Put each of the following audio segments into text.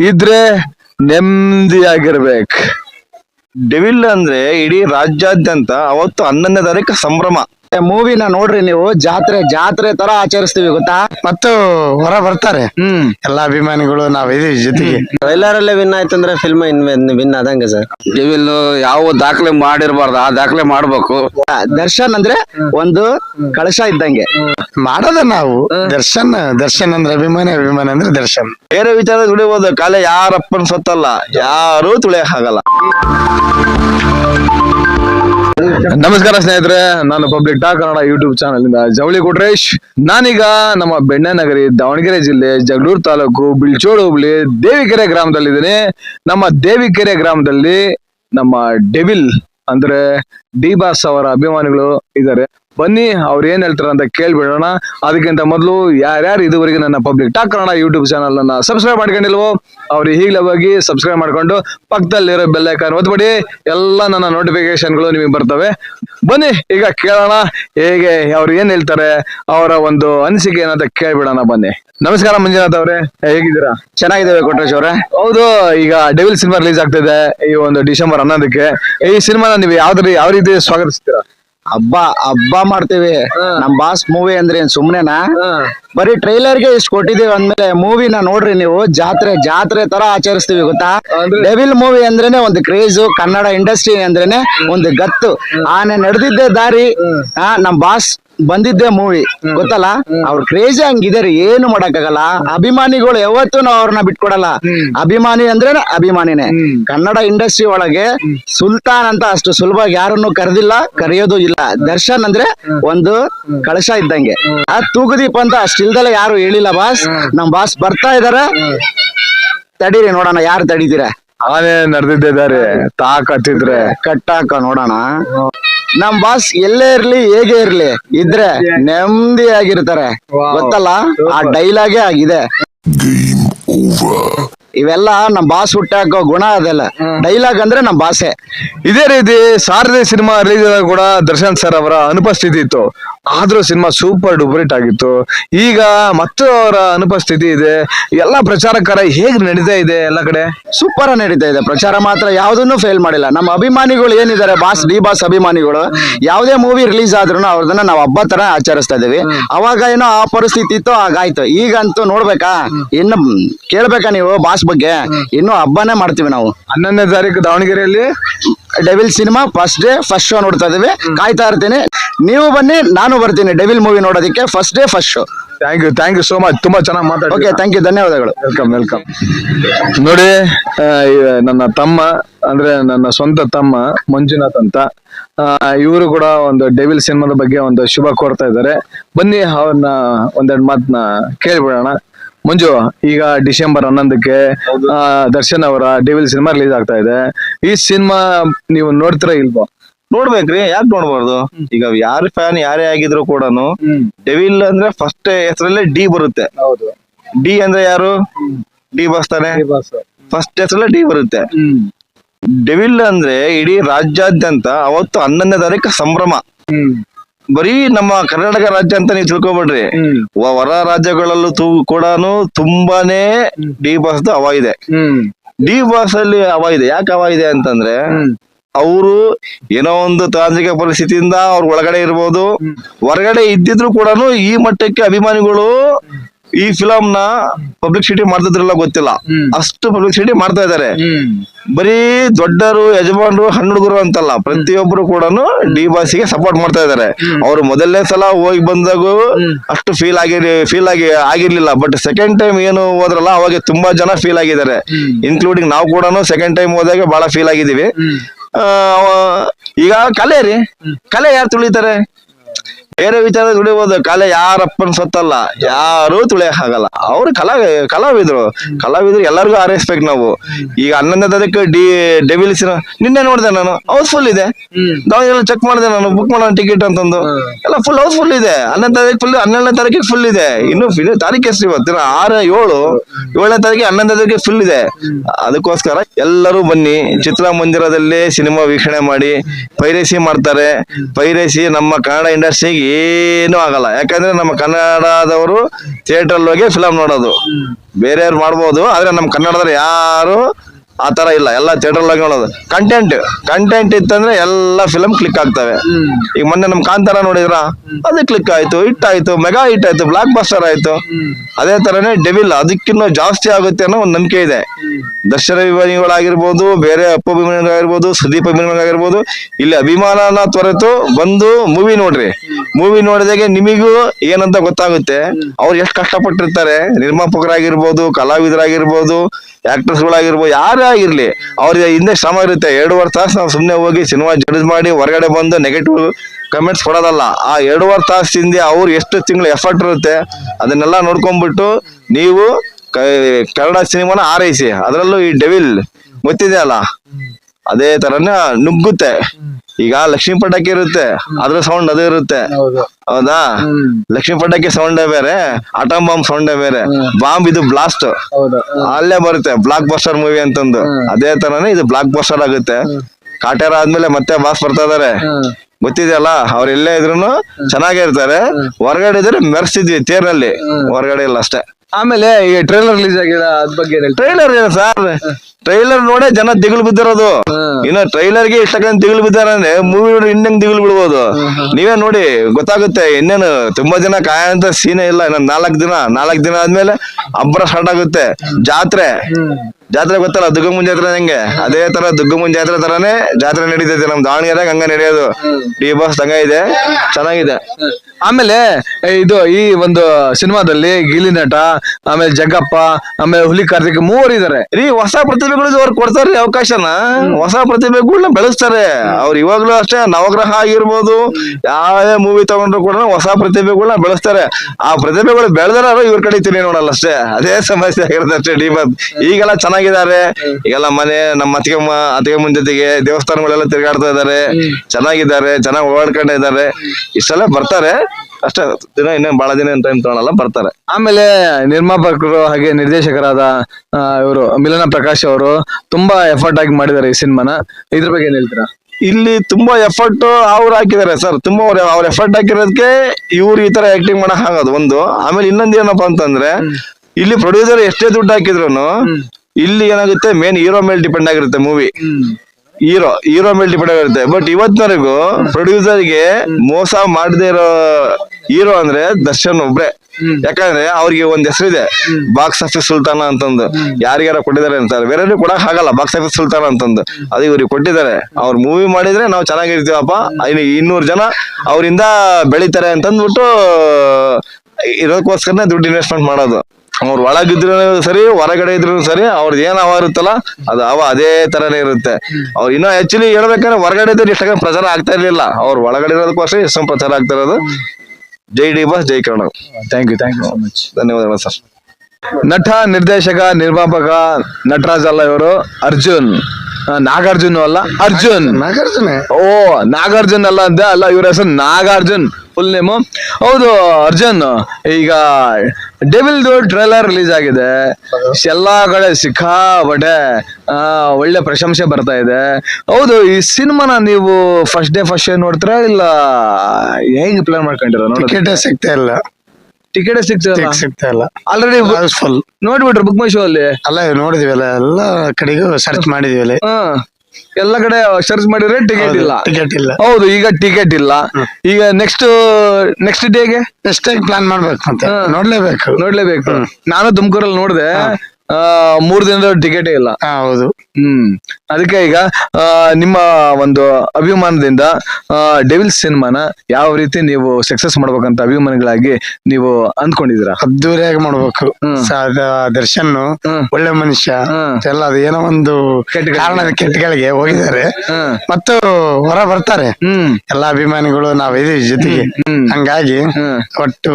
ಇದ್ರೆ ನೆಮ್ಮದಿಯಾಗಿರ್ಬೇಕು. ಡೆವಿಲ್ ಅಂದ್ರೆ ಇಡೀ ರಾಜ್ಯಾದ್ಯಂತ ಅವತ್ತು ಹನ್ನೊಂದನೇ ತಾರೀಕು ಸಂಭ್ರಮ. ಮೂವಿನ ನೋಡ್ರಿ ನೀವು. ಜಾತ್ರೆ ಜಾತ್ರೆ ತರ ಆಚರಿಸ್ತೀವಿ ಗೊತ್ತಾ? ಮತ್ತು ಹೊರ ಬರ್ತಾರೆ. ಹ್ಮ್. ಎಲ್ಲಾ ಅಭಿಮಾನಿಗಳು ನಾವ್ ಜೊತೆಗೆ. ಜೊತೆಗೆ ಟ್ರೈಲರಲ್ಲೇ ವಿನ್ ಆಯ್ತಂದ್ರೆ ಫಿಲ್ಮ್ ಇನ್ ವಿನ್ ಆದಂಗೆ ಸರ್ ಡೆವಿಲ್ ಯಾವ ದಾಖಲೆ ಮಾಡಿರ್ಬಾರ್ದು ಆ ದಾಖಲೆ ಮಾಡ್ಬೇಕು. ದರ್ಶನ್ ಅಂದ್ರೆ ಒಂದು ಕಳಶ ಇದ್ದಂಗೆ. ಮಾಡೋದ ನಾವು. ದರ್ಶನ್ ದರ್ಶನ್ ಅಂದ್ರೆ ಅಭಿಮಾನಿ ಅಭಿಮಾನಿ ಅಂದ್ರೆ ದರ್ಶನ್. ಬೇರೆ ವಿಚಾರ ತುಳಿಬಹುದು ಕಾಲ ಯಾರಪ್ಪನ ಸತ್ತಲ್ಲ ಯಾರು ತುಳಿಯಕ್ ಆಗಲ್ಲ. ನಮಸ್ಕಾರ ಸ್ನೇಹಿತರೆ, ನಾನು ಪಬ್ಲಿಕ್ ಟಾ ಕನ್ನಡ ಯೂಟ್ಯೂಬ್ ಚಾನಲ್ ಇಂದ ಜವಳಿ ಕೊಟ್ರೇಶ್. ನಾನೀಗ ನಮ್ಮ ಬೆಣ್ಣೆನಗರಿ, ದಾವಣಗೆರೆ ಜಿಲ್ಲೆ, ಜಗಳೂರು ತಾಲೂಕು ಬಿಳ್ಚೋಡು ಹುಬ್ಳಿ, ದೇವಿಕೆರೆ ಗ್ರಾಮದಲ್ಲಿದ್ದೀನಿ. ನಮ್ಮ ದೇವಿಕೆರೆ ಗ್ರಾಮದಲ್ಲಿ ನಮ್ಮ ಡೆವಿಲ್ ಅಂದ್ರೆ ಡಿ ಬಾಸ್ ಅವರ ಅಭಿಮಾನಿಗಳು ಇದ್ದಾರೆ. ಬನ್ನಿ, ಅವ್ರು ಏನ್ ಹೇಳ್ತಾರೆ ಅಂತ ಕೇಳ್ಬಿಡೋಣ. ಅದಕ್ಕಿಂತ ಮೊದಲು ಯಾರ್ಯಾರು ಇದುವರೆಗೆ ನನ್ನ public talk Kannada YouTube channel ಅನ್ನ ಸಬ್ಸ್ಕ್ರೈಬ್ ಮಾಡ್ಕೊಂಡಿಲ್ವೋ, ಅವ್ರು ಈಗಲೇ ಹೋಗಿ ಸಬ್ಸ್ಕ್ರೈಬ್ ಮಾಡ್ಕೊಂಡು ಪಕ್ಕದಲ್ಲಿರೋ ಬೆಲ್ಲೈಕಾನ್ ಒದ್ಬಿಡಿ ಎಲ್ಲ ನನ್ನ ನೋಟಿಫಿಕೇಶನ್ಗಳು ನಿಮಗೆ ಬರ್ತವೆ. ಬನ್ನಿ, ಈಗ ಕೇಳೋಣ, ಹೇಗೆ ಅವ್ರು ಏನ್ ಹೇಳ್ತಾರೆ, ಅವರ ಒಂದು ಅನಿಸಿಕೆ ಏನಂತ ಕೇಳ್ಬಿಡೋಣ ಬನ್ನಿ. ನಮಸ್ಕಾರ ಮಂಜುನಾಥ್ ಅವರೇ, ಹೇಗಿದ್ದೀರಾ? ಚೆನ್ನಾಗಿದ್ದೇವೆ ಕೊಟ್ರೇಶ್ ಅವರೇ. ಹೌದು, ಈಗ ಡೆವಿಲ್ ಸಿನಿಮಾ ರಿಲೀಸ್ ಆಗ್ತಿದೆ ಈ ಒಂದು ಡಿಸೆಂಬರ್ ಹನ್ನೊಂದಕ್ಕೆ. ಈ ಸಿನಿಮಾನ ನೀವು ಯಾವ್ದು ಯಾವ ರೀತಿ ಸ್ವಾಗತಿಸ್ತೀರಾ? ಹಬ್ಬ ಹಬ್ಬ ಮಾಡ್ತೀವಿ. ನಮ್ ಬಾಸ್ ಮೂವಿ ಅಂದ್ರೆ ಏನ್ ಸುಮ್ನೆನಾ? ಬರೀ ಟ್ರೈಲರ್ಗೆ ಇಷ್ಟು ಕೊಟ್ಟಿದೀವಿ ಅಂದ್ಮೇಲೆ ಮೂವಿನ ನೋಡ್ರಿ ನೀವು. ಜಾತ್ರೆ ಜಾತ್ರೆ ತರ ಆಚರಿಸ್ತೀವಿ ಗೊತ್ತಾ? ಡೆವಿಲ್ ಮೂವಿ ಅಂದ್ರೇನೆ ಒಂದು ಕ್ರೇಜ್ ಕನ್ನಡ ಇಂಡಸ್ಟ್ರಿ ಅಂದ್ರೇನೆ ಒಂದು ಗತ್ತು. ಆನೆ ನಡೆದಿದ್ದೆ ದಾರಿ. ಆ ನಮ್ ಬಾಸ್ ಬಂದಿದ್ದೆ ಮೂವಿ ಗೊತ್ತಲ್ಲ? ಅವ್ರ ಕ್ರೇಜ್ ಹಂಗಿದೆ ರೀ ಏನು ಮಾಡಕ್ಕಾಗಲ್ಲ. ಅಭಿಮಾನಿಗಳು ಯಾವತ್ತೂ ನಾವ್ ಅವ್ರನ್ನ ಬಿಟ್ಕೊಡಲ್ಲ. ಅಭಿಮಾನಿ ಅಂದ್ರೆ ಅಭಿಮಾನಿನೇ. ಕನ್ನಡ ಇಂಡಸ್ಟ್ರಿ ಒಳಗೆ ಸುಲ್ತಾನ್ ಅಂತ ಅಷ್ಟು ಸುಲಭವಾಗಿ ಯಾರನ್ನು ಕರೆದಿಲ್ಲ ಕರೆಯೋದು ಇಲ್ಲ. ದರ್ಶನ್ ಅಂದ್ರೆ ಒಂದು ಕಳಶ ಇದ್ದಂಗೆ. ಆ ತೂಗುದೀಪ್ ಅಂತ ಅಷ್ಟಿಲ್ದಲ್ಲ ಯಾರು ಹೇಳಿಲ್ಲ ಬಾಸ್. ನಮ್ ಬಾಸ್ ಬರ್ತಾ ಇದಾರೆ. ತಡೀರಿ ನೋಡೋಣ ಯಾರು ತಡೀತೀರ? ಆನೆ ನಡೆದಿದ್ದಾರೆ ತಾಕತ್ತಿದ್ರೆ. ಕಟ್ಟಾಕ ನೋಡೋಣ. ನಮ್ ಬಾಸ್ ಎಲ್ಲೇ ಇರ್ಲಿ ಹೇಗೆ ಇರ್ಲಿ ಇದ್ರೆ ನೆಮ್ಮದಿ ಆಗಿರ್ತಾರೆ ಗೊತ್ತಲ್ಲ? ಆ ಡೈಲಾಗೇ ಆಗಿದೆ. ಇವೆಲ್ಲ ನಮ್ಮ ಬಾಸ್ ಹುಟ್ಟಾಕೋ ಗುಣ ಅದೆಲ್ಲ. ಡೈಲಾಗ್ ಅಂದ್ರೆ ನಮ್ಮ ಬಾಸೆ ಇದೇ ರೀತಿ ಸಾರದಿ ಸಿನಿಮಾ ರಿಲೀಸ್ ಆದಾಗ ಕೂಡ ದರ್ಶನ್ ಸರ್ ಅವರ ಅನುಪಸ್ಥಿತಿ ಇತ್ತು. ಆದ್ರೂ ಸಿನಿಮಾ ಸೂಪರ್ ಡೂಪರ್ ಹಿಟ್ ಆಗಿತ್ತು. ಈಗ ಮತ್ತು ಅವರ ಅನುಪಸ್ಥಿತಿ ಇದೆ. ಎಲ್ಲ ಪ್ರಚಾರಕರ ಹೇಗ್ ನಡೀತಾ ಇದೆ ಎಲ್ಲ ಕಡೆ? ಸೂಪರ್ ನಡೀತಾ ಇದೆ. ಪ್ರಚಾರ ಮಾತ್ರ ಯಾವ್ದನ್ನು ಫೇಲ್ ಮಾಡಿಲ್ಲ. ನಮ್ಮ ಅಭಿಮಾನಿಗಳು ಏನಿದ್ದಾರೆ? ಬಾಸ್ ಡಿ ಬಾಸ್ ಅಭಿಮಾನಿಗಳು. ಯಾವುದೇ ಮೂವಿ ರಿಲೀಸ್ ಆದ್ರೂ ಅವ್ರದನ್ನ ನಾವು ಹಬ್ಬ ತರ ಆಚರಿಸ್ತಾ ಇದೀವಿ ಅವಾಗ ಏನೋ ಆ ಪರಿಸ್ಥಿತಿ ಇತ್ತು ಆಗಾಯ್ತು ಈಗಂತೂ ನೋಡ್ಬೇಕಾ? ಇನ್ನು ಕೇಳ್ಬೇಕಾ ನೀವು? ಬಾಸ್ ಬಗ್ಗೆ ಇನ್ನು ಹಬ್ಬನೇ ಮಾಡ್ತೀವಿ ನಾವು. ಹನ್ನೊಂದನೇ ತಾರೀಕು ದಾವಣಗೆರೆಯಲ್ಲಿ? Devil cinema first day first show ನೋಡ್ತಾ ಇದೀವಿ ಕಾಯ್ತಾ ಇರ್ತೀನಿ. ನೀವು ಬನ್ನಿ ನಾನು ಬರ್ತೀನಿ ಡೆವಿಲ್ ಮೂವಿ ನೋಡೋದಕ್ಕೆ first day first show thank you thank you so much ತುಂಬಾ ಚೆನ್ನಾಗಿ ಓಕೆ ಮಾತಾಡಿ ಥ್ಯಾಂಕ್ ಯು ಧನ್ಯವಾದಗಳು. ವೆಲ್ಕಮ್ ವೆಲ್ಕಮ್ ನೋಡಿ ನನ್ನ ತಮ್ಮ ಅಂದ್ರೆ ನನ್ನ ಸ್ವಂತ ತಮ್ಮ ಮಂಜುನಾಥ್ ಅಂತ ಇವರು ಕೂಡ ಒಂದು ಡೆವಿಲ್ ಸಿನಿಮಾದ ಬಗ್ಗೆ ಒಂದು ಶುಭ ಕೋರ್ತಾ ಇದ್ದಾರೆ. ಬನ್ನಿ ಅವ್ರನ್ನ ಒಂದೆರಡು ಮಾತನ್ನ ಕೇಳ್ಬಿಡೋಣ. ಮಂಜು ಈಗ ಡಿಸೆಂಬರ್ ಹನ್ನೊಂದಕ್ಕೆ ದರ್ಶನ್ ಅವರ ಡೆವಿಲ್ ಸಿನಿಮಾ ರಿಲೀಸ್ ಆಗ್ತಾ ಇದೆ. ಈ ಸಿನಿಮಾ ನೀವು ನೋಡ್ತೀರಾ ಇಲ್ವಾ? ನೋಡ್ಬೇಕ್ರಿ ಯಾಕೆ ನೋಡ್ಬಾರ್ದು? ಈಗ ಯಾರು ಫ್ಯಾನ್ ಯಾರೇ ಆಗಿದ್ರು ಕೂಡ ಡೆವಿಲ್ ಅಂದ್ರೆ ಫಸ್ಟ್ ಹೆಸರಲ್ಲೇ ಡಿ ಬರುತ್ತೆ. ಹೌದು. ಡಿ ಅಂದ್ರೆ ಯಾರು? ಡಿ ಬಾಸ್ ತಾನೆ? ಫಸ್ಟ್ ಹೆಸರಲ್ಲೇ ಡಿ ಬರುತ್ತೆ. ಡೆವಿಲ್ ಅಂದ್ರೆ ಇಡೀ ರಾಜ್ಯಾದ್ಯಂತ ಅವತ್ತು ಹನ್ನೊಂದನೇ ತಾರೀಕು ಸಂಭ್ರಮ. ಬರೀ ನಮ್ಮ ಕರ್ನಾಟಕ ರಾಜ್ಯ ಅಂತ ನೀವು ತಿಳ್ಕೊಬೇಡ್ರಿ ಹೊರ ರಾಜ್ಯಗಳಲ್ಲೂ ಕೂಡ ತುಂಬಾನೇ ಡಿ ಬಾಸ್ ಹವಾ ಇದೆ. ಡಿ ಬಾಸ್ ಅಲ್ಲಿ ಹವಾ ಇದೆ. ಯಾಕೆ ಹವಾ ಇದೆ ಅಂತಂದ್ರೆ ಅವರು ಏನೋ ಒಂದು ತಾಂತ್ರಿಕ ಪರಿಸ್ಥಿತಿಯಿಂದ ಅವ್ರ ಒಳಗಡೆ ಇರ್ಬೋದು. ಹೊರಗಡೆ ಇದ್ದಿದ್ರು ಕೂಡ ಈ ಮಟ್ಟಕ್ಕೆ ಅಭಿಮಾನಿಗಳು ಈ ಫಿಲಂ ನ ಪಬ್ಲಿಸಿಟಿ ಮಾಡ್ತಿದ್ರಲ್ಲ ಗೊತ್ತಿಲ್ಲ. ಅಷ್ಟು ಪಬ್ಲಿಸಿಟಿ ಮಾಡ್ತಾ ಇದ್ದಾರೆ. ಬರೀ ದೊಡ್ಡರು ಯಜಮಾನರು ಹಣ್ಣುಡುಗರು ಅಂತಲ್ಲ ಪ್ರತಿಯೊಬ್ಬರು ಕೂಡ ಡಿ ಬಾಸಿಗೆ ಸಪೋರ್ಟ್ ಮಾಡ್ತಾ ಇದ್ದಾರೆ. ಅವ್ರು ಮೊದಲನೇ ಸಲ ಹೋಗಿ ಬಂದಾಗ ಅಷ್ಟು ಫೀಲ್ ಆಗಿ ಫೀಲ್ ಆಗಿ ಆಗಿರ್ಲಿಲ್ಲ. ಬಟ್ ಸೆಕೆಂಡ್ ಟೈಮ್ ಏನು ಹೋದ್ರಲ್ಲ ಅವಾಗ ತುಂಬಾ ಜನ ಫೀಲ್ ಆಗಿದ್ದಾರೆ. ಇನ್ಕ್ಲೂಡಿಂಗ್ ನಾವು ಕೂಡ ಸೆಕೆಂಡ್ ಟೈಮ್ ಹೋದಾಗ ಬಹಳ ಫೀಲ್ ಆಗಿದ್ದೀವಿ. ಈಗ ಕಲೆ ರೀ. ಕಲೆ ಯಾರು ತುಳಿತಾರೆ? ಬೇರೆ ವಿಚಾರ ತುಳಿಬಹುದು ಕಲೆ ಯಾರಪ್ಪನ ಸತ್ತಲ್ಲ. ಯಾರು ತುಳಿಯಕ್ ಆಗಲ್ಲ ಅವ್ರು ಕಲಾ ಕಲಾವಿದ್ರು. ಕಲಾವಿದ್ರು ಎಲ್ಲರಿಗೂ ಆರೈಸ್ಬೇಕು ನಾವು. ಈಗ ಹನ್ನೊಂದನೇ ತಾರೀಕು ಡಿ ಡೆವಿಲ್ ಸಿನಿಮಾ ನಿನ್ನೆ ನೋಡಿದೆ ನಾನು. ಹೌಸ್ಫುಲ್ ಇದೆ. ಎಲ್ಲ ಚೆಕ್ ಮಾಡಿದೆ ನಾನು. ಬುಕ್ ಮಾಡೋಣ ಟಿಕೆಟ್ ಅಂತಂದು. ಎಲ್ಲ ಫುಲ್ ಹೌಸ್ ಫುಲ್ ಇದೆ. ಹನ್ನೊಂದ್ ತಾರೀಕು ಫುಲ್ ಹನ್ನೆರಡನೇ ತಾರೀಕಿಗೆ ಫುಲ್ ಇದೆ. ಇನ್ನು ಫಿಲ್ ತಾರೀಕು ಎಷ್ಟು ಇವತ್ತಿನ? ಆರು ಏಳು. ಏಳನೇ ತಾರೀಕಿಗೆ ಹನ್ನೊಂದನೇ ತಾರೀಕಿಗೆ ಫುಲ್ ಇದೆ. ಅದಕ್ಕೋಸ್ಕರ ಎಲ್ಲರೂ ಬನ್ನಿ. ಚಿತ್ರಮಂದಿರದಲ್ಲಿ ಸಿನಿಮಾ ವೀಕ್ಷಣೆ ಮಾಡಿ. ಪೈರೇಸಿ ಮಾಡ್ತಾರೆ. ಪೈರೇಸಿ ನಮ್ಮ ಕನ್ನಡ ಇಂಡಸ್ಟ್ರಿಗೆ ಏನೂ ಆಗಲ್ಲ. ಯಾಕಂದ್ರೆ ನಮ್ಮ ಕನ್ನಡದವರು ಥಿಯೇಟರ್ ಹೋಗಿ ಫಿಲಂ ನೋಡೋದು. ಬೇರೆಯವ್ರು ಮಾಡ್ಬೋದು, ಆದ್ರೆ ನಮ್ಮ ಕನ್ನಡದಲ್ಲಿ ಯಾರು ಆ ತರ ಇಲ್ಲ ಎಲ್ಲ ಥಿಯೇಟರ್ ನೋಡೋದು. ಕಂಟೆಂಟ್ ಕಂಟೆಂಟ್ ಇತ್ತಂದ್ರೆ ಎಲ್ಲ ಫಿಲಮ್ ಕ್ಲಿಕ್ ಆಗ್ತವೆ. ಈಗ ಮೊನ್ನೆ ನಮ್ ಕಾಂತಾರ ನೋಡಿದ್ರ? ಅದು ಕ್ಲಿಕ್ ಆಯ್ತು ಹಿಟ್ ಆಯ್ತು ಮೆಗಾ ಹಿಟ್ ಆಯ್ತು ಬ್ಲಾಕ್ ಬಸ್ಟರ್ ಆಯ್ತು ಅದೇ ತರನೇ ಡೆವಿಲ್ ಅದಕ್ಕಿನ್ನೂ ಜಾಸ್ತಿ ಆಗುತ್ತೆ ಅನ್ನೋ ಒಂದು ನಂಬಿಕೆ ಇದೆ. ದರ್ಶನ ಅಭಿಮಾನಿಗಳಾಗಿರ್ಬೋದು ಬೇರೆ ಅಪ್ಪ ಅಭಿಮಾನಿಗಳಾಗಿರ್ಬೋದು ಸುದೀಪ್ ಅಭಿಮಾನಿಗಳಾಗಿರ್ಬೋದು ಇಲ್ಲಿ ಅಭಿಮಾನನ ತೊರೆತು ಬಂದು ಮೂವಿ ನೋಡ್ರಿ. ಮೂವಿ ನೋಡಿದಾಗ ನಿಮಗೂ ಏನಂತ ಗೊತ್ತಾಗುತ್ತೆ. ಅವ್ರು ಎಷ್ಟು ಕಷ್ಟಪಟ್ಟಿರ್ತಾರೆ. ನಿರ್ಮಾಪಕರಾಗಿರ್ಬೋದು ಕಲಾವಿದರಾಗಿರ್ಬೋದು ಆಕ್ಟರ್ಸ್ ಯಾರು ಯಾರೇ ಆಗಿರ್ಲಿ ಅವ್ರಿಗೆ ಹಿಂದೆ ಶ್ರಮ ಇರುತ್ತೆ. ಎರಡೂವರೆ ತಾಸು ನಾವು ಸುಮ್ಮನೆ ಹೋಗಿ ಸಿನಿಮಾ ಜಡ್ಜ್ ಮಾಡಿ ಹೊರಗಡೆ ಬಂದು ನೆಗೆಟಿವ್ ಕಮೆಂಟ್ಸ್ ಕೊಡೋದಲ್ಲ. ಆ ಎರಡೂವರೆ ತಾಸು ಹಿಂದೆ ಅವ್ರು ಎಷ್ಟು ತಿಂಗಳು ಎಫರ್ಟ್ ಇರುತ್ತೆ, ಅದನ್ನೆಲ್ಲ ನೋಡ್ಕೊಂಡ್ಬಿಟ್ಟು ನೀವು ಕನ್ನಡ ಸಿನಿಮಾನ ಆರೈಸಿ ಅದರಲ್ಲೂ ಈ ಡೆವಿಲ್ ಗೊತ್ತಿದೆ ಅಲ್ಲ. ಅದೇ ತರನೇ ನುಗ್ಗುತ್ತೆ. ಈಗ ಲಕ್ಷ್ಮೀ ಪಟಾಕಿ ಇರುತ್ತೆ ಅದ್ರ ಸೌಂಡ್ ಅದು ಇರುತ್ತೆ. ಹೌದಾ. ಲಕ್ಷ್ಮೀ ಪಟಾಕಿ ಸೌಂಡೇ ಬೇರೆ ಅಟಮ್ ಬಾಂಬ್ ಸೌಂಡೇ ಬೇರೆ. ಬಾಂಬ್ ಇದು ಬ್ಲಾಸ್ಟ್ ಅಲ್ಲೇ ಬರುತ್ತೆ ಬ್ಲಾಕ್ ಬಸ್ಟರ್ ಮೂವಿ ಅಂತಂದು ಅದೇ ತರನೇ ಇದು ಬ್ಲಾಕ್ ಬಸ್ಟರ್ ಆಗುತ್ತೆ ಕಾಟೇರ ಆದ್ಮೇಲೆ ಮತ್ತೆ ಬಾಸ್ ಬರ್ತಾ ಇದಾರೆ. ಗೊತ್ತಿದೆಯಲ್ಲ? ಅವ್ರು ಎಲ್ಲೇ ಇದ್ರು ಚೆನ್ನಾಗೇ ಇರ್ತಾರೆ. ಹೊರಗಡೆ ಇದ್ರೆ ಮೆರೆಸಿದ್ವಿ ತೇರ್ನಲ್ಲಿ. ಹೊರಗಡೆ ಇಲ್ಲ ಅಷ್ಟೇ. ಆಮೇಲೆ ಈ ಟ್ರೈಲರ್ ರಿಲೀಸ್ ಆಗಿದೆ ಅದ್ ಬಗ್ಗೆ ಟ್ರೈಲರ್ ಇಲ್ಲ ಸರ್? ಟ್ರೈಲರ್ ನೋಡೇ ಜನ ದಿಗಿಲು ಬಿದ್ದಿರೋದು. ಇನ್ನು ಟ್ರೈಲರ್ಗೆ ಗೆ ದಿಗಿಲು ಬಿದ್ದಾರೆ ಮೂವಿ ನೋಡಿ ಇನ್ನಂಗ್ ದಿಗಿಲು ಬಿಡ್ಬೋದು? ನೀವೇ ನೋಡಿ ಗೊತ್ತಾಗುತ್ತೆ. ಇನ್ನೇನು ತುಂಬಾ ದಿನ ಕಾಯಂತ ಸೀನೆ ಇಲ್ಲ. ಇನ್ನೊಂದ್ ನಾಲ್ಕ್ ದಿನ ನಾಲ್ಕ್ ದಿನ ಆದ್ಮೇಲೆ ಅಬ್ಬರ ಸ್ಟಾರ್ಟ್ ಆಗುತ್ತೆ. ಜಾತ್ರೆ. ಜಾತ್ರೆ ಗೊತ್ತಲ್ಲ ದುಗ್ಗಮ್ಮನ್ ಜಾತ್ರೆ ಹೆಂಗೆ? ಅದೇ ತರ ದುಗ್ಗಮ್ಮನ್ ಜಾತ್ರೆ ತರಾನೇ ಜಾತ್ರೆ ನಡೀತೈತೆ. ನಮ್ ದಾವಣಗೆರೆ ಹಂಗ ನಡೆಯೋದು ಡಿ ಬಸ್ ಹಂಗ ಇದೆ. ಚೆನ್ನಾಗಿದೆ. ಆಮೇಲೆ ಇದು ಈ ಒಂದು ಸಿನಿಮಾದಲ್ಲಿ ಗಿಲಿ ನಟ ಆಮೇಲೆ ಜಗ್ಗಪ್ಪ ಆಮೇಲೆ ಹುಲಿ ಕಾರ್ತಿಕ್ ಮೂವರು ಇದಾರೆ ರೀ ಹೊಸ ಪ್ರತಿಭೆಗಳಿಗೆ ಅವ್ರು ಕೊಡ್ತಾರೆ ಅವಕಾಶನ. ಹೊಸ ಪ್ರತಿಭೆಗಳನ್ನ ಬೆಳೆಸ್ತಾರೆ. ಅವ್ರು ಇವಾಗ್ಲೂ ಅಷ್ಟೇ ನವಗ್ರಹ ಆಗಿರ್ಬೋದು ಯಾವ ಮೂವಿ ತಗೊಂಡ್ರು ಕೂಡ ಹೊಸ ಪ್ರತಿಭೆಗಳನ್ನ ಬೆಳೆಸ್ತಾರೆ. ಆ ಪ್ರತಿಭೆಗಳು ಬೆಳೆದಾರ ಇವ್ರ ಕಡೆ ತಿಳಿ ನೋಡಲ್ಲ ಅಷ್ಟೇ. ಅದೇ ಸಮಸ್ಯೆ ಆಗಿರುತ್ತೆ ಅಷ್ಟೇ ಡಿ ಬಸ್ ಈಗೆಲ್ಲ ಚೆನ್ನಾಗಿದ್ದಾರೆ. ಈಗೆಲ್ಲ ಮನೆ ನಮ್ಮ ಅತ್ತಿಗೆಮ್ಮ ಅತ್ತಿಗೆಮ್ಮನ ಜೊತೆಗೆ ದೇವಸ್ಥಾನಗಳೆಲ್ಲ ತಿರುಗಾಡ್ತಾ ಇದ್ದಾರೆ. ಚೆನ್ನಾಗಿದ್ದಾರೆ ಚೆನ್ನಾಗಿ ಓಡಾಡ್ಕೊಂಡಿದ್ದಾರೆ ಇಷ್ಟೆಲ್ಲ ಬರ್ತಾರೆ. ಅಷ್ಟೇ ದಿನ ಇನ್ನೇನು ಬಹಳ ದಿನ ಟೈಮ್ ತಗೊಳಲ್ಲ ಬರ್ತಾರೆ. ಆಮೇಲೆ ನಿರ್ಮಾಪಕರು ಹಾಗೆ ನಿರ್ದೇಶಕರಾದ ಇವರು ಮಿಲನ ಪ್ರಕಾಶ್ ಅವರು. ತುಂಬಾ ಎಫರ್ಟ್ ಆಗಿ ಮಾಡಿದ್ದಾರೆ ಈ ಸಿನಿಮಾನ. ಇದ್ರ ಬಗ್ಗೆ ಏನ್ ಹೇಳ್ತೀರಾ? ಇಲ್ಲಿ ತುಂಬಾ ಎಫರ್ಟ್ ಅವ್ರು ಹಾಕಿದ್ದಾರೆ ಸರ್ ತುಂಬಾ ಅವ್ರ ಅವ್ರ ಎಫರ್ಟ್ ಹಾಕಿರೋದಕ್ಕೆ ಇವ್ರು ಈ ತರ ಆಕ್ಟಿಂಗ್ ಮಾಡಕ್ ಆಗೋದು ಒಂದು. ಆಮೇಲೆ ಇನ್ನೊಂದ್ ಏನಪ್ಪಾ ಅಂತಂದ್ರೆ ಇಲ್ಲಿ ಪ್ರೊಡ್ಯೂಸರ್ ಎಷ್ಟೇ ದುಡ್ಡು ಹಾಕಿದ್ರು ಇಲ್ಲಿ ಏನಾಗುತ್ತೆ ಮೇನ್ ಹೀರೋ ಮೇಲೆ ಡಿಪೆಂಡ್ ಆಗಿರುತ್ತೆ ಮೂವಿ ಹೀರೋ ಹೀರೋ ಮೇಲೆ ಡಿಪೆಂಡ್ ಆಗಿರುತ್ತೆ. ಬಟ್ ಇವತ್ತಿನವರೆಗೂ ಪ್ರೊಡ್ಯೂಸರ್ಗೆ ಮೋಸ ಮಾಡದೇ ಇರೋ ಹೀರೋ ಅಂದ್ರೆ ದರ್ಶನ್ ಒಬ್ರೆ. ಯಾಕಂದ್ರೆ ಅವ್ರಿಗೆ ಒಂದ್ ಹೆಸರಿದೆ ಬಾಕ್ಸ್ ಆಫೀಸ್ ಸುಲ್ತಾನ ಅಂತಂದು. ಯಾರಿಗಾರ ಕೊಟ್ಟಿದ್ದಾರೆ ಅಂತಾರೆ. ಬೇರೆ ಕೊಡಕ್ ಆಗಲ್ಲ ಬಾಕ್ಸ್ ಆಫೀಸ್ ಸುಲ್ತಾನ ಅಂತಂದು. ಅದು ಇವ್ರಿಗೆ ಕೊಟ್ಟಿದ್ದಾರೆ. ಅವ್ರ ಮೂವಿ ಮಾಡಿದ್ರೆ ನಾವು ಚೆನ್ನಾಗಿರ್ತೀವಪ್ಪ. ಅಲ್ಲಿ ಇನ್ನೂರು ಜನ ಅವರಿಂದ ಬೆಳಿತಾರೆ ಅಂತಂದ್ಬಿಟ್ಟು ಇರೋದಕ್ಕೋಸ್ಕರನೇ ದುಡ್ಡು ಇನ್ವೆಸ್ಟ್ಮೆಂಟ್ ಮಾಡೋದು. ಅವ್ರು ಒಳಗಿದ್ರು ಸರಿ ಹೊರಗಡೆ ಇದ್ರು ಸರಿ ಅವ್ರದ್ದು ಏನ್ ಅವ ಇರುತ್ತಲ್ಲ ಅದು ಅವ ಅದೇ ತರನೇ ಇರುತ್ತೆ. ಅವ್ರು ಇನ್ನೂ ಆಕ್ಚುಲಿ ಹೇಳ್ಬೇಕಂದ್ರೆ ಹೊರಗಡೆ ಇದ್ರೆ ಇಷ್ಟ ಪ್ರಚಾರ ಆಗ್ತಾ ಇರ್ಲಿಲ್ಲ. ಅವ್ರು ಒಳಗಡೆ ಇರೋದಕ್ಕೋಸ್ಕರ ಇಷ್ಟೊಂದು ಪ್ರಚಾರ ಆಗ್ತಾ ಇರೋದು. ಜೈ D boss Jai Kannada. Thank you thank you so much ಧನ್ಯವಾದಗಳು ಸರ್. ನಟ ನಿರ್ದೇಶಕ ನಿರ್ಮಾಪಕ ನಟರಾಜ್ ಅಲ್ಲ ಇವರು. ಅರ್ಜುನ್. ಆ, ನಾಗಾರ್ಜುನ್ ಅಲ್ಲ. ಅರ್ಜುನ್. ನಾಗಾರ್ಜುನ? ಓ ನಾಗಾರ್ಜುನ್ ಅಲ್ಲ ಅಂತ ಅಲ್ಲ ಇವ್ರ ಹೆಸರು ನಾಗಾರ್ಜುನ್. ಫುಲ್ ನೇಮು ಹೌದು ಅರ್ಜುನ್. ಈಗ ಡೆವಿಲ್ ಟ್ರೈಲರ್ ರಿಲೀಸ್ ಆಗಿದೆ. ಎಲ್ಲಾ ಕಡೆ ಸಿಕ್ಕಾಪಟ್ಟೆ ಒಳ್ಳೆ ಪ್ರಶಂಸೆ ಬರ್ತಾ ಇದೆ. ಹೌದು ಈ ಸಿನಿಮಾನ ನೀವು ಫಸ್ಟ್ ಡೇ ಫಸ್ಟ್ ಶೋ ನೋಡ್ತೀರಾ? ಇಲ್ಲ ಹೆಂಗ್ ಪ್ಲಾನ್ ಮಾಡ್ಕೊಂಡಿರೋ ಟಿಕೆಟ್ ಸಿಗ್ತಾ ಇಲ್ಲ. ಟಿಕೆಟ್ ಸಿಗ್ತಾ ಸಿಗ್ತಾ ಇಲ್ಲ. ಆಲ್ರೆಡಿ ಫುಲ್ ನೋಡ್ಬಿಟ್ರು ಬುಕ್ ಮೈ ಶೋ ಅಲ್ಲಿ? ಅಲ್ಲ ನೋಡಿದಿವಲ್ಲ ಎಲ್ಲ ಕಡೆಗೂ ಸರ್ಚ್ ಮಾಡಿದಿವಲ್ಲ. ಎಲ್ಲ ಕಡೆ ಸರ್ಚ್ ಮಾಡಿದ್ರೆ ಟಿಕೆಟ್ ಇಲ್ಲ. ಟಿಕೆಟ್ ಇಲ್ಲ. ಹೌದು ಈಗ ಟಿಕೆಟ್ ಇಲ್ಲ. ಈಗ ನೆಕ್ಸ್ಟ್ ನೆಕ್ಸ್ಟ್ ಡೇಗೆ ಎಷ್ಟಾಗಿ ಪ್ಲಾನ್ ಮಾಡ್ಬೇಕು ಅಂತ ನೋಡ್ಲೇಬೇಕು. ನೋಡ್ಲೇಬೇಕು. ನಾನು ತುಮಕೂರಲ್ಲಿ ನೋಡಿದೆ. ಮೂರ್ ದಿನದ ಟಿಕೆಟ್ ಇಲ್ಲ. ಹೌದು. ಹ್ಮ್. ಅದಕ್ಕೆ ಈಗ ಆ, ನಿಮ್ಮ ಒಂದು ಅಭಿಮಾನದಿಂದ ಡೆವಿಲ್ ಸಿನಿಮಾನ ಯಾವ ರೀತಿ ನೀವು ಸಕ್ಸಸ್ ಮಾಡ್ಬೇಕಂತ ಅಭಿಮಾನಿಗಳಾಗಿ ನೀವು ಅಂದ್ಕೊಂಡಿದ್ದೀರಾ? ಅದ್ದೂರಿಯಾಗಿ ಮಾಡ್ಬೇಕು. ದರ್ಶನ್ ಒಳ್ಳೆ ಮನುಷ್ಯ ಎಲ್ಲ ಅದು ಏನೋ ಒಂದು ಕಾರಣದ ಕೆಟ್ಟಗಳಿಗೆ ಹೋಗಿದ್ದಾರೆ. ಮತ್ತು ಹೊರ ಬರ್ತಾರೆ. ಎಲ್ಲಾ ಎಲ್ಲ ಅಭಿಮಾನಿಗಳು ನಾವ್ ಇದೀವಿ ಜೊತೆಗೆ. ಹಂಗಾಗಿ ಒಟ್ಟು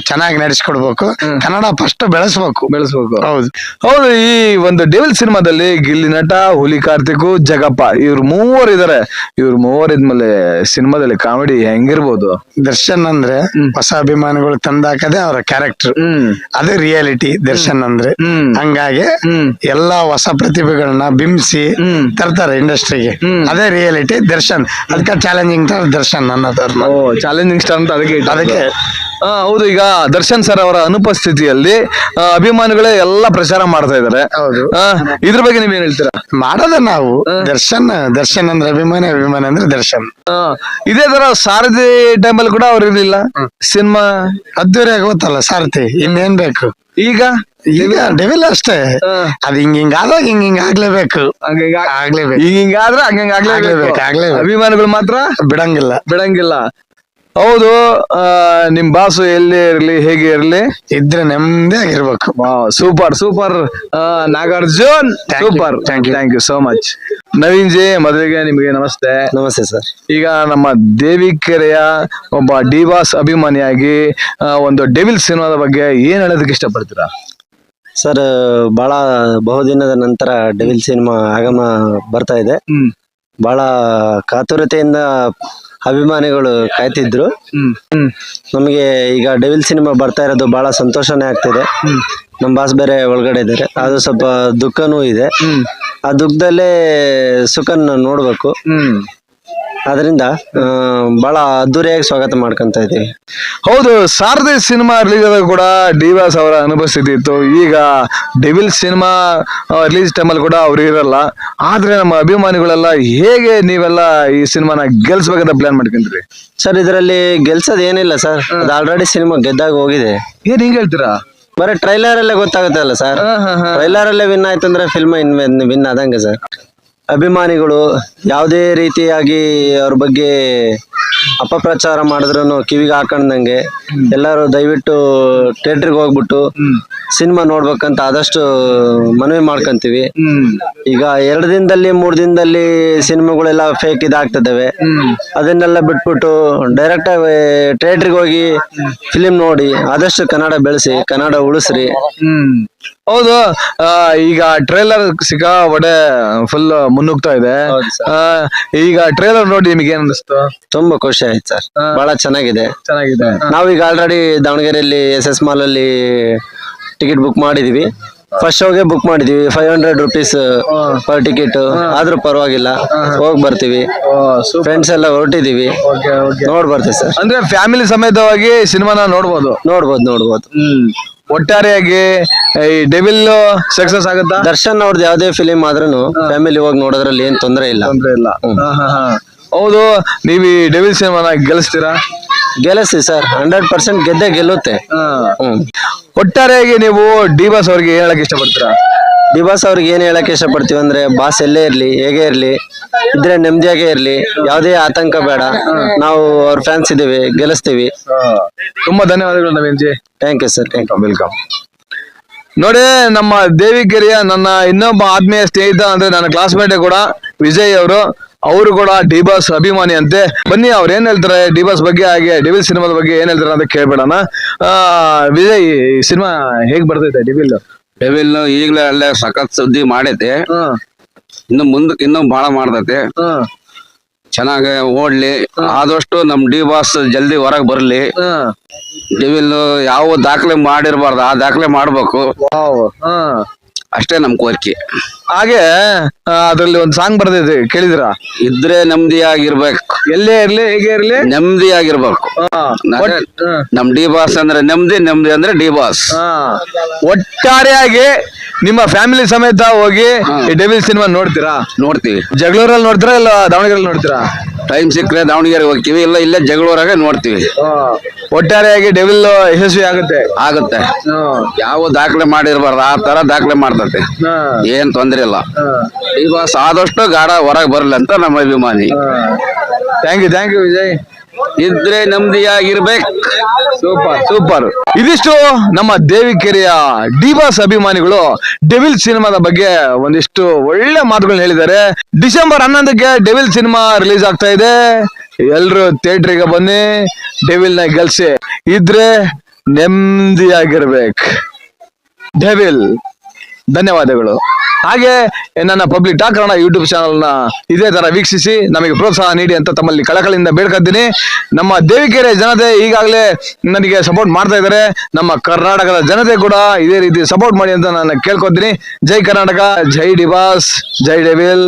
ಚೆನ್ನಾಗಿ ನಡೆಸ್ಕೊಡ್ಬೇಕು. ಕನ್ನಡ ಫಸ್ಟ್ ಬೆಳೆಸ್ಬೇಕು. ಬೆಳೆಸ್ಬೇಕು. ಹೌದು. ಹೌದು ಈ ಒಂದು ಡೆವಿಲ್ ಸಿನಿಮಾದಲ್ಲಿ ಗಿಲ್ಲಿ ನಟ ಹುಲಿ ಕಾರ್ತಿಕ್ ಜಗಪ್ಪ ಇವ್ರು ಮೂವರು ಇದಾರೆ. ಇವ್ರು ಮೂವರು ಇದ್ಮೇಲೆ ಸಿನಿಮಾದಲ್ಲಿ ಕಾಮಿಡಿ ಹೆಂಗಿರ್ಬೋದು? ದರ್ಶನ್ ಅಂದ್ರೆ ಹೊಸ ಅಭಿಮಾನಿಗಳು ತಂದಾಕದೆ ಅವರ ಕ್ಯಾರೆಕ್ಟರ್ ಅದೇ ರಿಯಾಲಿಟಿ ದರ್ಶನ್ ಅಂದ್ರೆ. ಹಂಗಾಗಿ ಎಲ್ಲಾ ಹೊಸ ಪ್ರತಿಭೆಗಳನ್ನ ಬಿಂಬಿಸಿ ತರ್ತಾರೆ ಇಂಡಸ್ಟ್ರಿಗೆ. ಅದೇ ರಿಯಾಲಿಟಿ ದರ್ಶನ್. ಅದಕ್ಕೆ ಚಾಲೆಂಜಿಂಗ್ ತರ ದರ್ಶನ್ ಅನ್ನೋದವ್ರನ್ನ ಚಾಲೆಂಜಿಂಗ್ ಸ್ಟಾರ್ ಅಂತ ಅದಕ್ಕೆ. ಅದಕ್ಕೆ ಹೌದು ಈಗ ದರ್ಶನ್ ಸರ್ ಅವರ ಅನುಪಸ್ಥಿತಿಯಲ್ಲಿ ಆ, ಅಭಿಮಾನಿಗಳೇ ಎಲ್ಲ ಪ್ರಚಾರ ಮಾಡ್ತಾ ಇದಾರೆ ಹೌದು. ಆ, ಇದ್ರ ಬಗ್ಗೆ ನೀವೇನ್ ಹೇಳ್ತೀರಾ? ಮಾಡೋದ ನಾವು. ದರ್ಶನ್ ದರ್ಶನ್ ಅಂದ್ರೆ ಅಭಿಮಾನಿ ಅಭಿಮಾನಿ ಅಂದ್ರೆ ದರ್ಶನ್. ಆ, ಇದೇ ತರ ಸಾರಥಿ ಟೈಮಲ್ಲಿ ಕೂಡ ಅವ್ರು ಇರ್ಲಿಲ್ಲ. ಸಿನಿಮಾ? ಅದ್ದೂರಿ ಗೊತ್ತಲ್ಲ ಸಾರಥಿ ಇನ್ನೇನ್ ಬೇಕು? ಈಗ? ಈಗ ಡೆವಿಲ್ ಅಷ್ಟೇ. ಅದ್ ಹಿಂಗ್ ಹಿಂಗ್ ಆದಾಗ ಹಿಂಗ್ ಹಿಂಗ್ ಆಗ್ಲೇಬೇಕು. ಆಗ್ಲೇಬೇಕು. ಈಗ ಹಿಂಗಾದ್ರೆ ಹಂಗಂಗ ಆಗ್ಲೇಬೇಕು. ಆಗ್ಲೇಬೇಕು, ಆಗ್ಲೇಬೇಕು. ಅಭಿಮಾನಿಗಳು ಮಾತ್ರ ಬಿಡಂಗಿಲ್ಲ. ಬಿಡಂಗಿಲ್ಲ. ಹೌದು ನಿಮ್ ಬಾಸು ಎಲ್ಲಿ ಇರ್ಲಿ ಹೇಗೆ ಇರ್ಲಿ? ಇದ್ರೆ ನೆಮ್ಮದಿ ಆಗಿರ್ಬೇಕು. Super super Nagarjun super thank you thank you so much Naveen ji ಮದುವೆಗೆ ನಿಮಗೆ ನಮಸ್ತೆ. ನಮಸ್ತೆ ಸರ್. ಈಗ ನಮ್ಮ ದೇವಿಕೆರೆಯ ಒಬ್ಬ ಡಿವಾಸ್ ಅಭಿಮಾನಿಯಾಗಿ ಒಂದು ಡೆವಿಲ್ ಸಿನಿಮಾದ ಬಗ್ಗೆ ಏನ್ ಹೇಳೋದಕ್ಕೆ ಇಷ್ಟಪಡ್ತೀರಾ? ಸರ್ ಬಹಳ ಬಹುದಿನದ ನಂತರ ಡೆವಿಲ್ ಸಿನಿಮಾ ಆಗಮ ಬರ್ತಾ ಇದೆ. ಬಹಳ ಕಾತುರತೆಯಿಂದ ಅಭಿಮಾನಿಗಳು ಕಾಯ್ತಿದ್ರು. ನಮಗೆ ಈಗ ಡೆವಿಲ್ ಸಿನಿಮಾ ಬರ್ತಾ ಇರೋದು ಬಹಳ ಸಂತೋಷನೇ ಆಗ್ತಿದೆ. ನಮ್ಮ ಬಾಸ್ ಬೇರೆ ಒಳಗಡೆ ಇದ್ದಾರೆ. ಅದು ಸ್ವಲ್ಪ ದುಃಖನೂ ಇದೆ. ಆ ದುಃಖದಲ್ಲೇ ಸುಖನ ನೋಡ್ಬೇಕು. ಅದರಿಂದ ಬಹಳ ಅದ್ದೂರಿಯಾಗಿ ಸ್ವಾಗತ ಮಾಡ್ಕೊಂತ ಇದ್ದೀವಿ. ಹೌದು ಸಾರಥಿ ಸಿನಿಮಾ ರಿಲೀಸ್ ಆದಾಗ ಕೂಡ ಡಿವಾಸ್ ಅವರ ಅನುಭವಿಸಿದ್ದಿತ್ತು ಇತ್ತು ಈಗ ಡೆವಿಲ್ ಸಿನಿಮಾ ರಿಲೀಸ್ ಟೈಮಲ್ಲಿ ಕೂಡ ಅವ್ರು ಇರಲ್ಲ. ಆದ್ರೆ ನಮ್ಮ ಅಭಿಮಾನಿಗಳೆಲ್ಲ ಹೇಗೆ ನೀವೆಲ್ಲ ಈ ಸಿನಿಮಾನ ಗೆಲ್ಸ್ಬೇಕಂತ ಪ್ಲಾನ್ ಮಾಡ್ಕೊಂತೀರಿ ಸರ್ ಇದರಲ್ಲಿ ಗೆಲ್ಸೋದು ಏನಿಲ್ಲ ಸರ್. ಅದು ಆಲ್ರೆಡಿ ಸಿನಿಮಾ ಗೆದ್ದಾಗ ಹೋಗಿದೆ. ಏನ್ ಹಿಂಗೆ ಹೇಳ್ತೀರಾ? ಬರೀ ಟ್ರೈಲರ್ ಅಲ್ಲೇ ಗೊತ್ತಾಗುತ್ತೆ ಅಲ್ಲ ಸರ್ ಟ್ರೈಲರ್ ಅಲ್ಲೇ ವಿನ್ ಆಯ್ತು ಅಂದ್ರೆ ಫಿಲ್ಮ್ ಇನ್ ವಿನ್ ಆದಂಗೆ ಸರ್. ಅಭಿಮಾನಿಗಳು ಯಾವುದೇ ರೀತಿಯಾಗಿ ಅವ್ರ ಬಗ್ಗೆ ಅಪಪ್ರಚಾರ ಮಾಡಿದ್ರು ಕಿವಿಗೆ ಹಾಕೊಂಡಂಗೆ ಎಲ್ಲರೂ ದಯವಿಟ್ಟು ಥಿಯೇಟ್ರಿಗೆ ಹೋಗ್ಬಿಟ್ಟು ಸಿನಿಮಾ ನೋಡ್ಬೇಕಂತ ಆದಷ್ಟು ಮನವಿ ಮಾಡ್ಕೊಂತೀವಿ. ಈಗ ಎರಡು ದಿನದಲ್ಲಿ ಮೂರು ದಿನದಲ್ಲಿ ಸಿನಿಮಾಗಳೆಲ್ಲ ಫೇಕ್ ಇದಾಗ್ತದವೆ ಅದನ್ನೆಲ್ಲ ಬಿಟ್ಬಿಟ್ಟು ಡೈರೆಕ್ಟ್ ಆಗಿ ಥಿಯೇಟ್ರಿಗೆ ಹೋಗಿ ಫಿಲಿಮ್ ನೋಡಿ ಆದಷ್ಟು ಕನ್ನಡ ಬೆಳೆಸಿ ಕನ್ನಡ ಉಳಿಸ್ರಿ. ಹೌದು. ಆ, ಈಗ ಟ್ರೇಲರ್ ಸಿಕ್ಕಾ ಒಡೆ ಫುಲ್ ಮುನ್ನುಗ್ತಾ ಇದೆ. ಹೌದು. ಆ, ಈಗ ಟ್ರೇಲರ್ ನೋಡಿ ನಿಮಗೆ ಏನ್ ಅನಿಸ್ತು? ತುಂಬಾ ಖುಷಿ ಆಯ್ತು ಸರ್. ಬಹಳ ಚೆನ್ನಾಗಿದೆ. ಚೆನ್ನಾಗಿದೆ. ನಾವೀಗ ಆಲ್ರೆಡಿ ದಾವಣಗೆರೆಯಲ್ಲಿ ಎಸ್ ಎಸ್ ಮಾಲ್ ಅಲ್ಲಿ ಟಿಕೆಟ್ ಬುಕ್ ಮಾಡಿದೀವಿ. ಫಸ್ಟ್ ಶೋಗೆ ಬುಕ್ ಮಾಡಿದೀವಿ. Five hundred rupees per ticket ಆದ್ರೂ ಪರವಾಗಿಲ್ಲ. ಹೋಗಿ ಬರ್ತೀವಿ. ಫ್ರೆಂಡ್ಸ್ ಎಲ್ಲ ಹೊರಟಿದೀವಿ. ನೋಡ್ ಬರ್ತೀವಿ ಸರ್. ಅಂದ್ರೆ ಫ್ಯಾಮಿಲಿ ಸಮೇತವಾಗಿ ಸಿನಿಮಾನ ನೋಡ್ಬೋದು? ನೋಡ್ಬೋದು ನೋಡ್ಬೋದು. ಒಟ್ಟಾರೆಯಾಗಿ ಈ ಡೆವಿಲ್ ಸಕ್ಸಸ್ ಆಗುತ್ತಾ? ದರ್ಶನ್ ಅವ್ರದ್ದು ಯಾವ್ದೇ ಫಿಲಿಮ್ ಆದ್ರೂ ಫ್ಯಾಮಿಲಿ ಹೋಗಿ ನೋಡೋದ್ರಲ್ಲಿ ಏನ್ ತೊಂದರೆ ಇಲ್ಲ. ತೊಂದ್ರೆ ಇಲ್ಲ. ಹಾ, ಹಾ, ಹಾ. ಹೌದು ನೀವು ಈ ಡೆವಿಲ್ ಸಿನಿಮಾನ ಗೆಲ್ಲಿಸ್ತೀರಾ? ಗೆಲ್ಲಿಸಿ ಸರ್ ಹಂಡ್ರೆಡ್ ಪರ್ಸೆಂಟ್ ಗೆದ್ದೆ ಗೆಲ್ಲುತ್ತೆ. ಹ್ಮ್. ಒಟ್ಟಾರೆಯಾಗಿ ನೀವು ಡಿ ಬಾಸ್ ಅವ್ರಿಗೆ ಏನ್ ಹೇಳಕ್ ಇಷ್ಟಪಡ್ತೀರಾ? ದಿವಾಸ್ ಅವ್ರಿಗೆ ಏನು ಹೇಳಕ್ಕೆ ಇಷ್ಟಪಡ್ತೀವಿ ಅಂದ್ರೆ ಬಾಸ್ ಎಲ್ಲೇ ಇರಲಿ ಹೇಗೆ ಇರಲಿ ಇದ್ರೆ ನೆಮ್ಮದಿಯಾಗೇ ಇರಲಿ ಯಾವುದೇ ಆತಂಕ ಬೇಡ. ನಾವು ಅವ್ರ ಫ್ಯಾನ್ಸ್ ಇದ್ದೀವಿ ಗೆಲ್ಲಿಸ್ತೀವಿ. ತುಂಬಾ ಧನ್ಯವಾದಗಳು Naveen ji. Thank you sir thank you welcome ನೋಡಿ ನಮ್ಮ ದೇವಿಗೆರೆಯ ನನ್ನ ಇನ್ನೊಬ್ಬ ಆತ್ಮೀಯ ಸ್ನೇಹಿತ ಅಂದ್ರೆ ನನ್ನ ಕ್ಲಾಸ್ಮೇಟ್ ಕೂಡ ವಿಜಯ್ ಅವರು. ಅವರು ಕೂಡ ಡಿ ಬಾಸ್ ಅಭಿಮಾನಿ ಅಂತೆ ಬನ್ನಿ ಅವ್ರು ಏನ್ ಹೇಳ್ತಾರೆ? ಡಿ ಬಾಸ್ ಬಗ್ಗೆ ಹಾಗೆ ಡಿವಿಲ್ ಸಿನಿಮಾದ ಬಗ್ಗೆ ಏನ್ ಹೇಳ್ತಾರೆ ಅಂತ ಕೇಳ್ಬೇಡಣ. ವಿಜಯ್ ಈ ಸಿನಿಮಾ ಹೇಗ್ ಬರ್ತೈತೆ ಡಿವಿಲ್? ಡೆವಿಲ್ ಈಗಲೇ ಅಲ್ಲೇ ಸಖತ್ ಸುದ್ದಿ ಮಾಡೈತೆ ಇನ್ನು ಮುಂದಕ್ಕೆ ಇನ್ನೂ ಬಹಳ ಮಾಡ್ತೈತೆ. ಚೆನ್ನಾಗಿ ಓಡ್ಲಿ. ಆದಷ್ಟು ನಮ್ ಡಿ ಬಾಸ್ ಜಲ್ದಿ ಹೊರಗ್ ಬರ್ಲಿ. ಡೆವಿಲ್ ಯಾವ ದಾಖಲೆ ಮಾಡಿರ್ಬಾರ್ದು ಆ ದಾಖಲೆ ಮಾಡ್ಬೇಕು. ಅಷ್ಟೇ ನಮ್ ಕೋರಿಕೆ. ಹಾಗೆ ಅದ್ರಲ್ಲಿ ಒಂದು ಸಾಂಗ್ ಬರ್ದಿದೆ ಕೇಳಿದ್ರ? ಇದ್ರೆ ನೆಮ್ಮದಿಯಾಗಿರ್ಬೇಕು ಎಲ್ಲೇ ಇರ್ಲಿ ಹೇಗೆ ಇರ್ಲಿ? ನೆಮ್ಮದಿಯಾಗಿರ್ಬೇಕು ಆಗಿರ್ಬೇಕು. ನಮ್ ಡಿ ಬಾಸ್ ಅಂದ್ರೆ ನೆಮ್ಮದಿ ನೆಮ್ಮದಿ ಅಂದ್ರೆ ಡಿ ಬಾಸ್. ಒಟ್ಟಾರೆಯಾಗಿ ನಿಮ್ಮ ಫ್ಯಾಮಿಲಿ ಸಮೇತ ಹೋಗಿ ಈ ಡೆವಿಲ್ ಸಿನಿಮಾ ನೋಡ್ತೀರಾ? ನೋಡ್ತೀವಿ. ಜಗಳೂರಲ್ಲಿ ನೋಡ್ತೀರಾ ಇಲ್ಲ ದಾವಣಗೆರೆಯಲ್ಲಿ ನೋಡ್ತೀರಾ? ಟೈಮ್ ಸಿಕ್ಕರೆ ದಾವಣಗೆರೆ ಹೋಗ್ತೀವಿ ಇಲ್ಲ ಇಲ್ಲೇ ಜಗಳೂರಾಗ ನೋಡ್ತೀವಿ. ಒಟ್ಟಾರೆಯಾಗಿ ಡೆವಿಲ್ ಯಶಸ್ವಿ ಆಗುತ್ತೆ. ಆಗುತ್ತೆ. ಯಾವ ದಾಖಲೆ ಮಾಡಿರ್ಬಾರ್ದು ಆ ತರ ದಾಖಲೆ ಏನ್ ತೊಂದ್ರೆ ಇಲ್ಲ. ಈಗ ಸಾದಷ್ಟು ಆದಷ್ಟು ಗಾಢ ಹೊರಗೆ ಬರಲಿ ಅಂತ ನಮ್ಮ ಅಭಿಮಾನಿ. Thank you thank you Vijay. ಇದ್ರೆ ನೆಮ್ಮದಿಯಾಗಿರ್ಬೇಕು. Super super. ಇದಿಷ್ಟು ನಮ್ಮ ದೇವಿಕೆರೆಯ ಡಿವಾಸ್ ಅಭಿಮಾನಿಗಳು ಡೆವಿಲ್ ಸಿನಿಮಾದ ಬಗ್ಗೆ ಒಂದಿಷ್ಟು ಒಳ್ಳೆ ಮಾತುಗಳನ್ನ ಹೇಳಿದ್ದಾರೆ. ಡಿಸೆಂಬರ್ ಹನ್ನೊಂದಕ್ಕೆ ಡೆವಿಲ್ ಸಿನಿಮಾ ರಿಲೀಸ್ ಆಗ್ತಾ ಇದೆ. ಎಲ್ರು ಥಿಯೇಟ್ರಿಗೆ ಬನ್ನಿ ಡೆವಿಲ್ನ ಗೆಲ್ಸಿ. ಇದ್ರೆ ನೆಮ್ಮದಿಯಾಗಿರ್ಬೇಕು. ಡೆವಿಲ್. ಧನ್ಯವಾದಗಳು. ಹಾಗೆ ನನ್ನ ಪಬ್ಲಿಕ್ ಟಾಕ್ ಕನ್ನಡ ಯೂಟ್ಯೂಬ್ ಚಾನಲ್ನ ಇದೇ ತರ ವೀಕ್ಷಿಸಿ ನಮಗೆ ಪ್ರೋತ್ಸಾಹ ನೀಡಿ ಅಂತ ತಮ್ಮಲ್ಲಿ ಕಳಕಳಿಯಿಂದ ಬೇಡ್ಕೊತೀನಿ ನಮ್ಮ ದೇವಿಕೆರೆ ಜನತೆ ಈಗಾಗಲೇ ನನಗೆ ಸಪೋರ್ಟ್ ಮಾಡ್ತಾ ಇದ್ದಾರೆ. ನಮ್ಮ ಕರ್ನಾಟಕದ ಜನತೆ ಕೂಡ ಇದೇ ರೀತಿ ಸಪೋರ್ಟ್ ಮಾಡಿ ಅಂತ ನಾನು ಕೇಳ್ಕೊತೀನಿ. ಜೈ ಕರ್ನಾಟಕ, ಜೈ ಡಿವಾಸ್ ಜೈ ಡೆವಿಲ್.